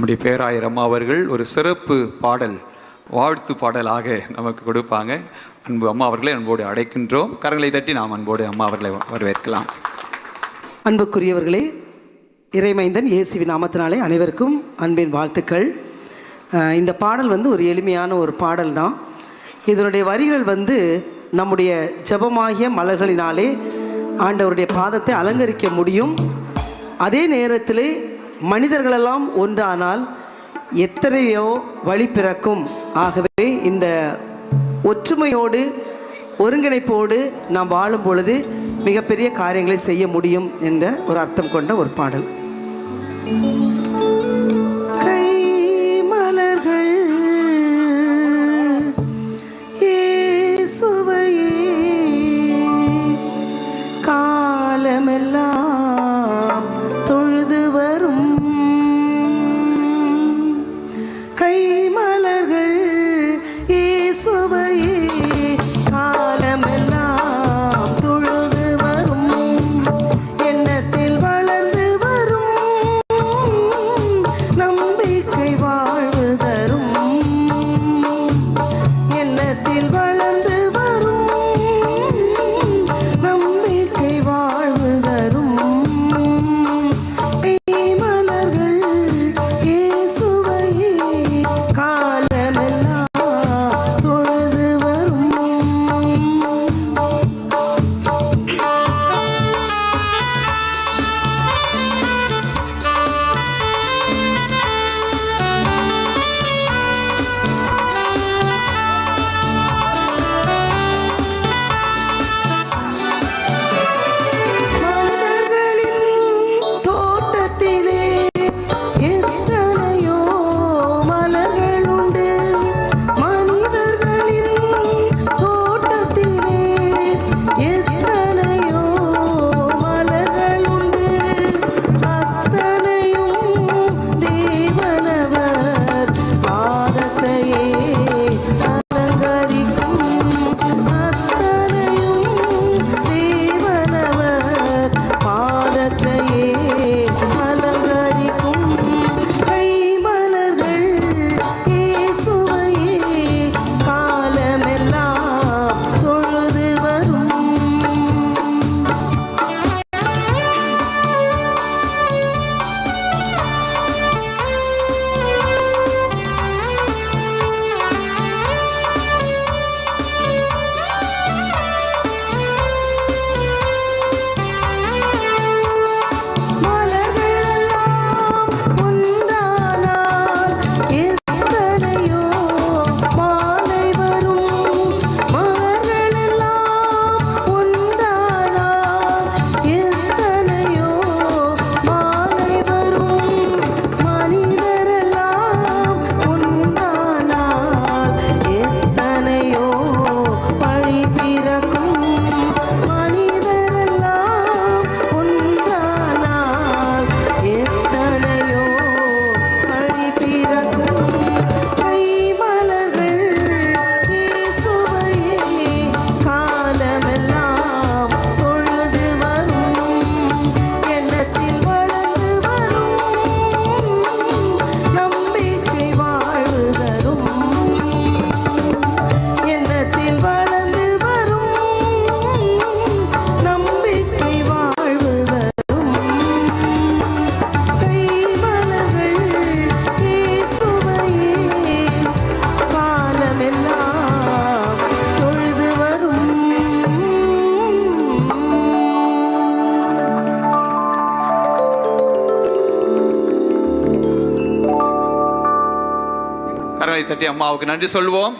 நம்முடைய பேராயர் அம்மா அவர்கள் ஒரு சிறப்பு பாடல் வாழ்த்து பாடலாக நமக்கு கொடுப்பாங்க. அன்பு அம்மா அவர்களை அன்போடு அடைக்கின்றோம். கரங்களை தட்டி நாம் அன்போடு அம்மா அவர்களை வரவேற்கலாம். அன்புக்குரியவர்களே இறைமைந்தன் இயேசுவி நாமத்தினாலே அனைவருக்கும் அன்பின் வாழ்த்துக்கள். இந்த பாடல் வந்து ஒரு எளிமையான ஒரு பாடல் தான். இதனுடைய வரிகள் வந்து நம்முடைய ஜபமாகிய மலர்களினாலே ஆண்டவருடைய பாதத்தை அலங்கரிக்க முடியும். அதே நேரத்திலே மனிதர்களெல்லாம் ஒன்றானால் எத்தனையோ வழி பிறக்கும். ஆகவே இந்த ஒற்றுமையோடு ஒருங்கிணைப்போடு நாம் வாழும் பொழுது மிகப்பெரிய காரியங்களை செய்ய முடியும் என்ற ஒரு அர்த்தம் கொண்ட ஒரு பாடல். கரங்களை தட்டி அம்மாவுக்கு நன்றி சொல்வோம்.